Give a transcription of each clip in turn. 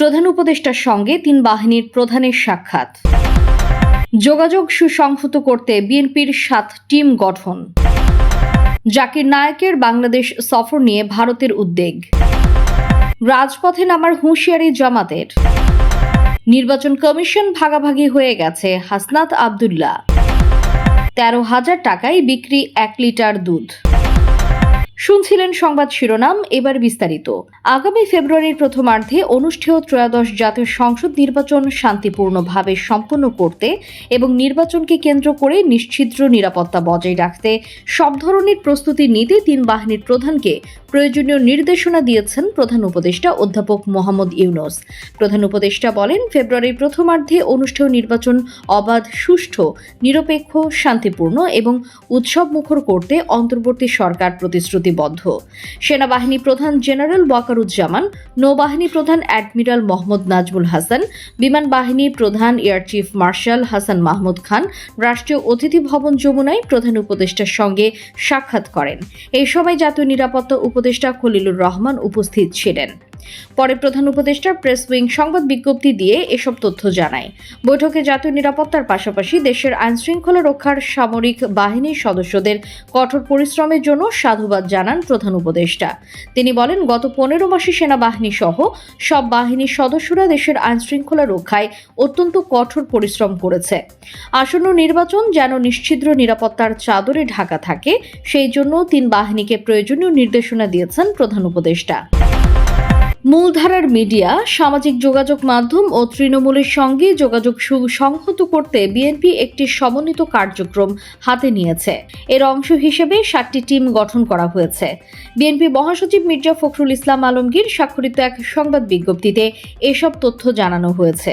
প্রধান উপদেষ্টার সঙ্গে তিন বাহিনীর প্রধানের সাক্ষাৎ। যোগাযোগ সুসংহত করতে বিএনপির সাত টিম গঠন। জাকির নায়কের বাংলাদেশ সফর নিয়ে ভারতের উদ্বেগ। রাজপথে নামার হুঁশিয়ারি জামাতের। নির্বাচন কমিশন ভাগাভাগি হয়ে গেছে হাসনাত আবদুল্লাহ। তেরো হাজার টাকায় বিক্রি এক লিটার দুধ। শুনছিলেন সংবাদ শিরোনাম, এবার বিস্তারিত। আগামী ফেব্রুয়ারির প্রথমার্ধে অনুষ্ঠেয় ত্রয়োদশ জাতীয় সংসদ নির্বাচন শান্তিপূর্ণভাবে সম্পন্ন করতে এবং নির্বাচনকে কেন্দ্র করে নিশ্চিদ্র নিরাপত্তা বজায় রাখতে সব ধরনের প্রস্তুতি নিতে তিন বাহিনীর প্রধানকে প্রয়োজনীয় নির্দেশনা দিয়েছেন প্রধান উপদেষ্টা অধ্যাপক মোহাম্মদ ইউনুস। প্রধান উপদেষ্টা বলেন, ফেব্রুয়ারির প্রথমার্ধে অনুষ্ঠেয় নির্বাচন অবাধ, সুষ্ঠু, নিরপেক্ষ, শান্তিপূর্ণ এবং উৎসব মুখর করতে অন্তর্বর্তী সরকার প্রতিশ্রুতিবদ্ধ। সেনাবাহিনী প্রধান জেনারেল ওয়াকারুজ্জামান, নৌবাহিনী প্রধান অ্যাডমিরাল মোহাম্মদ নাজমুল হাসান, বিমান বাহিনী প্রধান air chief marshal Hasan Mahmud Khan, রাষ্ট্রীয় অতিথি ভবন যমুনায় প্রধান উপদেষ্টার সঙ্গে সাক্ষাৎ করেন। এই সময় জাতীয় নিরাপত্তা উপদেষ্টা খলিলুর রহমান উপস্থিত ছিলেন। পরে প্রধান উপদেষ্টা প্রেস উইং সংবাদ বিজ্ঞপ্তি দিয়ে এসব তথ্য জানায়। বৈঠকে জাতীয় নিরাপত্তার পাশাপাশি দেশের আইনশৃঙ্খলা রক্ষার সামরিক বাহিনীর সদস্যদের কঠোর পরিশ্রমের জন্য সাধুবাদ জানান প্রধান উপদেষ্টা। তিনি বলেন, গত পনেরো মাসে সেনাবাহিনী সহ সব বাহিনীর সদস্যরা দেশের আইনশৃঙ্খলা রক্ষায় অত্যন্ত কঠোর পরিশ্রম করেছে। আসন্ন নির্বাচন যেন নিশ্চিদ্র নিরাপত্তার চাদরে ঢাকা থাকে, সেই জন্য তিন বাহিনীকে প্রয়োজনীয় নির্দেশনা দিয়েছেন প্রধান উপদেষ্টা। মূলধারার মিডিয়া, সামাজিক যোগাযোগ মাধ্যম ও তৃণমূলের সঙ্গে যোগাযোগ সুসংহত করতে বিএনপি একটি সমন্বিত কার্যক্রম হাতে নিয়েছে। এর অংশ হিসেবে সাতটি টিম গঠন করা হয়েছে। বিএনপি মহাসচিব মির্জা ফখরুল ইসলাম আলমগীর স্বাক্ষরিত এক সংবাদ বিজ্ঞপ্তিতে এসব তথ্য জানানো হয়েছে।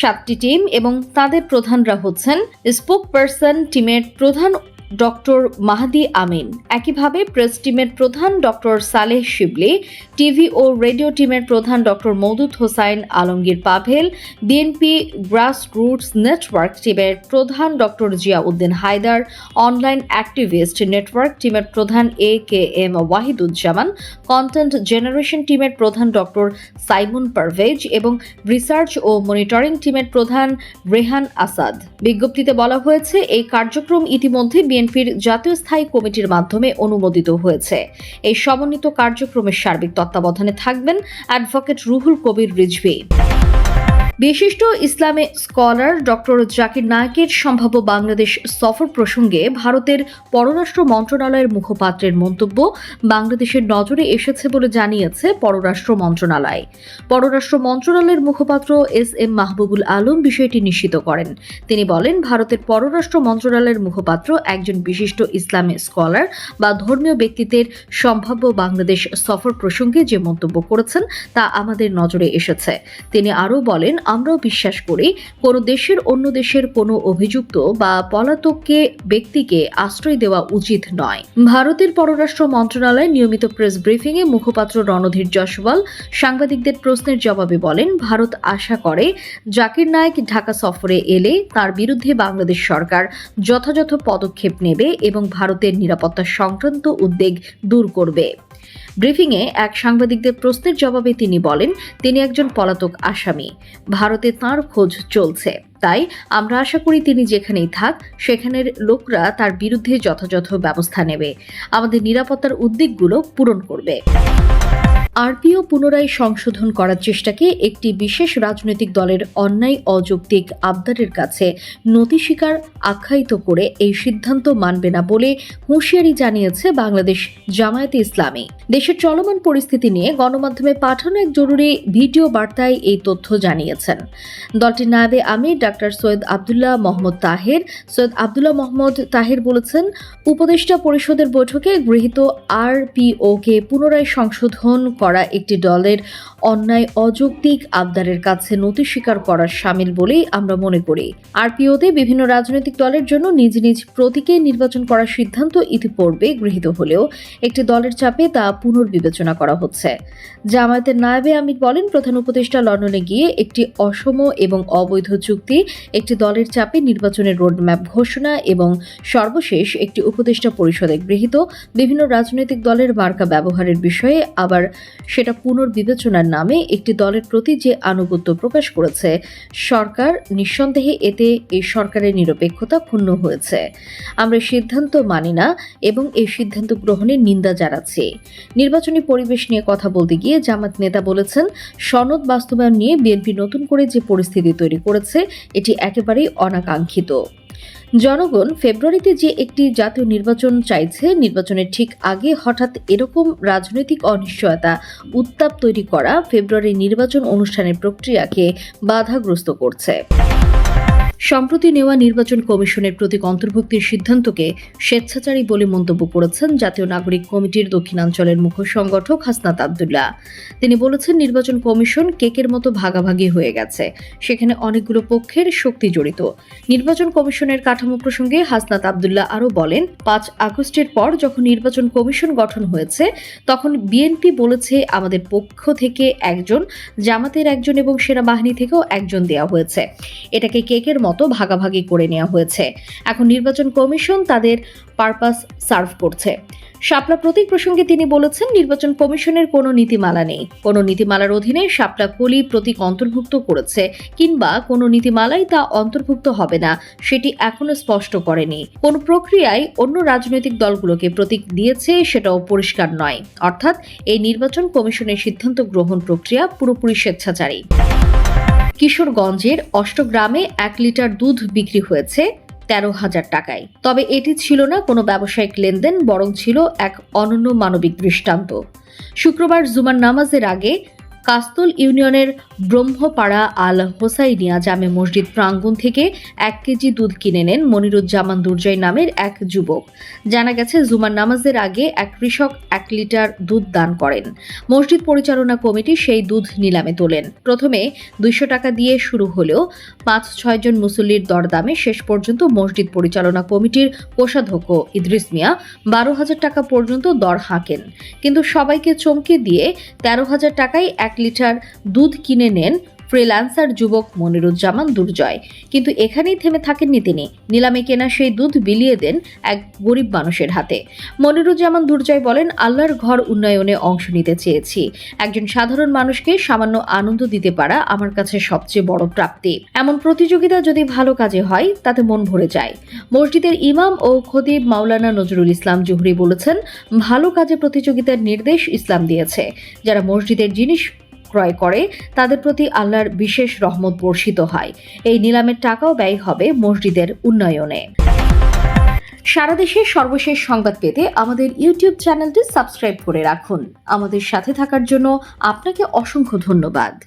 সাতটি টিম এবং তাদের প্রধানরা হচ্ছেন স্পোক পার্সন টিমের প্রধান ডক্টর মাহাদি আমিন। একইভাবে প্রেস টিমের প্রধান ডক্টর সালেহ শিবলি, টিভি ও রেডিও টিমের প্রধান doctor Moudud Hossain, Alamgir Pavel, BNP grass roots network টিমের প্রধান doctor Zia Uddin Haider, online activist network টিমের প্রধান A K M Wahiduzzaman, content generation টিমের প্রধান ডক্টর সাইমন পারভেজ এবং রিসার্চ ও মনিটরিং টিমের প্রধান রেহান আসাদ। বিজ্ঞপ্তিতে বলা হয়েছে, এই কার্যক্রম ইতিমধ্যে বিএনপির জাতীয় স্থায়ী কমিটির মাধ্যমে অনুমোদিত হয়েছে। এই সমন্বিত কার্যক্রমের সার্বিক তত্ত্বাবধানে থাকবেন অ্যাডভোকেট রুহুল কবির রিজভি। বিশিষ্ট ইসলামে স্কলার ডক্টর জাকির নায়েকের সম্ভাব্য বাংলাদেশ সফর প্রসঙ্গে ভারতের পররাষ্ট্র মন্ত্রণালয়ের মুখপাত্রের মন্তব্য, বাংলাদেশের নজরে এসেছে বলে জানিয়েছে পররাষ্ট্র মন্ত্রণালয়। পররাষ্ট্র মন্ত্রণালয়ের মুখপাত্র এস এম মাহবুবুল আলম বিষয়টি নিশ্চিত করেন। তিনি বলেন, ভারতের পররাষ্ট্র মন্ত্রণালয়ের মুখপাত্র একজন বিশিষ্ট ইসলামে স্কলার বা ধর্মীয় ব্যক্তিত্বের সম্ভাব্য বাংলাদেশ সফর প্রসঙ্গে যে মন্তব্য করেছেন তা আমাদের নজরে এসেছে। তিনি আরও বলেন আমরাও বিশ্বাস করি কোনো দেশের অন্য দেশের কোনো অভিযুক্ত বা পলাতককে ব্যক্তিকে আশ্রয় দেওয়া উচিত নয়। ভারতের পররাষ্ট্র মন্ত্রণালয় নিয়মিত প্রেস ব্রিফিংয়ে মুখপাত্র রণধীর জসওয়াল সাংবাদিকদের প্রশ্নের জবাবে বলেন, ভারত আশা করে জাকির নায়েক ঢাকা সফরে এলে তার বিরুদ্ধে বাংলাদেশ সরকার যথাযথ পদক্ষেপ নেবে এবং ভারতের নিরাপত্তা সংক্রান্ত উদ্বেগ দূর করবে। ব্রিফিংয়ে এক সাংবাদিকদের প্রশ্নের জবাবে তিনি বলেন, তিনি একজন পলাতক আসামি। ভারতে তার খোঁজ চলছে। তাই আমরা আশা করি তিনি যেখানেই থাক, সেখানের লোকরা তার বিরুদ্ধে যথাযথ ব্যবস্থা নেবে। আমাদের নিরাপত্তার উদ্বেগগুলো পূরণ করবে। আরপিও পুনরায় সংশোধন করার চেষ্টাকে একটি বিশেষ রাজনৈতিক দলের অন্যায় অযৌক্তিক আবদারের কাছে নথি স্বীকার আখ্যায়িত করে এই সিদ্ধান্ত মানবে না বলে হুঁশিয়ারি জানিয়েছে বাংলাদেশ জামায়াতে ইসলামী। দেশের চলমান পরিস্থিতি নিয়ে গণমাধ্যমে পাঠানো এক জরুরি ভিডিও বার্তায় এই তথ্য জানিয়েছেন। দলটির নায়েবে আমির ডাক্তার সৈয়দ আবদুল্লাহ মোহাম্মদ তাহের। সৈয়দ আবদুল্লাহ মোহাম্মদ তাহের বলেছেন, উপদেষ্টা পরিষদের বৈঠকে গৃহীত আরপিওকে পুনরায় সংশোধন করা একটি দলের অন্যায় অযৌক্তিক আবদারের কাছে নথি স্বীকার করার সামিল বলেই আমরা মনে করি। আরপিওতে বিভিন্ন রাজনৈতিক দলের জন্য নিজ নিজ প্রতীকে নির্বাচন করার সিদ্ধান্ত ইতিপূর্বে গৃহীত হলেও একটি দলের চাপে তা পুনর্বিবেচনা করা হচ্ছে। জামায়াতের নায়েবে আমির বলেন, প্রধান উপদেষ্টা লন্ডনে গিয়ে একটি অসম এবং অবৈধ চুক্তি, একটি দলের চাপে নির্বাচনের রোডম্যাপ ঘোষণা এবং সর্বশেষ একটি উপদেষ্টা পরিষদে গৃহীত। বিভিন্ন রাজনৈতিক দলের মার্কা ব্যবহারের বিষয়ে আবার সেটা পুনর্বিবেচনার নামে একটি দলের প্রতি যে আনুগত্য প্রকাশ করেছে, সরকার নিঃসন্দেহে এতে এই সরকারের নিরপেক্ষতা ক্ষুণ্ণ হয়েছে। আমরা সিদ্ধান্ত মানি না এবং এই সিদ্ধান্ত গ্রহণের নিন্দা জানাচ্ছি। নির্বাচনী পরিবেশ নিয়ে কথা বলতে গিয়ে জামাত নেতা বলেছেন, সনদ বাস্তবায়ন নিয়ে বিএনপি নতুন করে যে পরিস্থিতি তৈরি করেছে, এটি একেবারেই অনাকাঙ্ক্ষিত। জনগণ ফেব্রুয়ারিতে যে একটি জাতীয় নির্বাচন চাইছে, নির্বাচনের ঠিক আগে হঠাৎ এরকম রাজনৈতিক অনিশ্চয়তা, উত্তাপ তৈরি করা ফেব্রুয়ারি নির্বাচন অনুষ্ঠানের প্রক্রিয়াকে বাধাগ্রস্ত করছে। সম্প্রতি নেওয়া নির্বাচন কমিশনের প্রতীক অন্তর্ভুক্তির সিদ্ধান্তকে স্বেচ্ছাচারী বলে মন্তব্য করেছেন জাতীয় নাগরিক কমিটির দক্ষিণাঞ্চলের মুখ্য সংগঠক হাসনাত আবদুল্লাহ। তিনি বলেছেন, নির্বাচন কমিশন কেকের মতো ভাগাভাগি হয়ে গেছে। সেখানে অনেকগুলো পক্ষের শক্তি জড়িত। নির্বাচন কমিশনের কাঠামো প্রসঙ্গে হাসনাত আবদুল্লাহ আরও বলেন, পাঁচ আগস্টের পর যখন নির্বাচন কমিশন গঠন হয়েছে, তখন বিএনপি বলেছে আমাদের পক্ষ থেকে একজন, জামাতের একজন এবং সেনাবাহিনী থেকেও একজন দেওয়া হয়েছে। এটাকে কেকের মতো ভাগাভাগি করে নেওয়া হয়েছে। এখন নির্বাচন কমিশন তাদের পারপাস সার্ভ করছে। শাপলা প্রতীক প্রসঙ্গে তিনি বলেছেন, নির্বাচন কমিশনের কোনো নীতিমালা নেই। কোনো নীতিমালার অধীনে শাপলা কলি প্রতীক অন্তর্ভুক্ত করেছে কিংবা কোনো নীতিমালাই তা অন্তর্ভুক্ত হবে না, সেটি এখনও স্পষ্ট করেনি। কোন প্রক্রিয়ায় অন্য রাজনৈতিক দলগুলোকে প্রতীক দিয়েছে সেটাও পরিষ্কার নয়। অর্থাৎ এই নির্বাচন কমিশনের সিদ্ধান্ত গ্রহণ প্রক্রিয়া পুরোপুরি স্বেচ্ছাচারী। কিশোরগঞ্জের অষ্টগ্রামে এক লিটার দুধ বিক্রি হয়েছে তেরো হাজার টাকায়। তবে এটি ছিল না, কোনো ব্যবসায়িক লেনদেন, বরং ছিল এক অনন্য মানবিক দৃষ্টান্ত। শুক্রবার জুমার নামাজের আগে কাস্তল ইউনিয়নের ব্রহ্মপাড়া আল হোসাইনিয়া জামে মসজিদ প্রাঙ্গণ থেকে এক কেজি দুধ কিনে নেন মনিরুজ্জামান দুর্জয় নামের এক যুবক। জানা গেছে, জুমার নামাজের আগে এক কৃষক এক লিটার দুধ দান করেন। মসজিদ পরিচালনা কমিটি সেই দুধ নিলামে তোলেন। প্রথমে দুইশো টাকা দিয়ে শুরু হলেও পাঁচ ছয়জন মুসল্লির দরদামে শেষ পর্যন্ত মসজিদ পরিচালনা কমিটির কোষাধ্যক্ষ ইদ্রিস মিয়া বারো হাজার টাকা পর্যন্ত দর হাঁকেন। কিন্তু সবাইকে চমকে দিয়ে তেরো হাজার টাকায় এক লিটার দুধ কিনে নেন ফ্রিল্যান্সার যুবক মনিরুজ্জামান দুর্জয়। কিন্তু এখানেই থেমে থাকেননি তিনি। নিলামে কেনা সেই দুধ বিলিয়ে দেন এক গরিব মানুষের হাতে। মনিরুজ্জামান দুর্জয় বলেন, আল্লাহর ঘর উন্নয়নে অংশ নিতে চেয়েছি। একজন সাধারণ মানুষকে সামান্য আনন্দ দিতে পারা আমার কাছে সবচেয়ে বড় প্রাপ্তি। এমন প্রতিযোগিতা যদি ভালো কাজে হয়, তাতে মন ভরে যায়। মসজিদের ইমাম ও খতিব মাওলানা নজরুল ইসলাম জুহরি বলেছেন, ভালো কাজে প্রতিযোগিতার নির্দেশ ইসলাম দিয়েছে। যারা মসজিদের জিনিস ক্রয় করে, তাদের প্রতি আল্লাহর বিশেষ রহমত বর্ষিত হয়। এই নিলামের টাকাও ব্যয় হবে মসজিদের উন্নয়নে। সারা দেশের সর্বশেষ সংবাদ পেতে আমাদের ইউটিউব চ্যানেলটি সাবস্ক্রাইব করে রাখুন। আমাদের সাথে থাকার জন্য আপনাকে অসংখ্য ধন্যবাদ।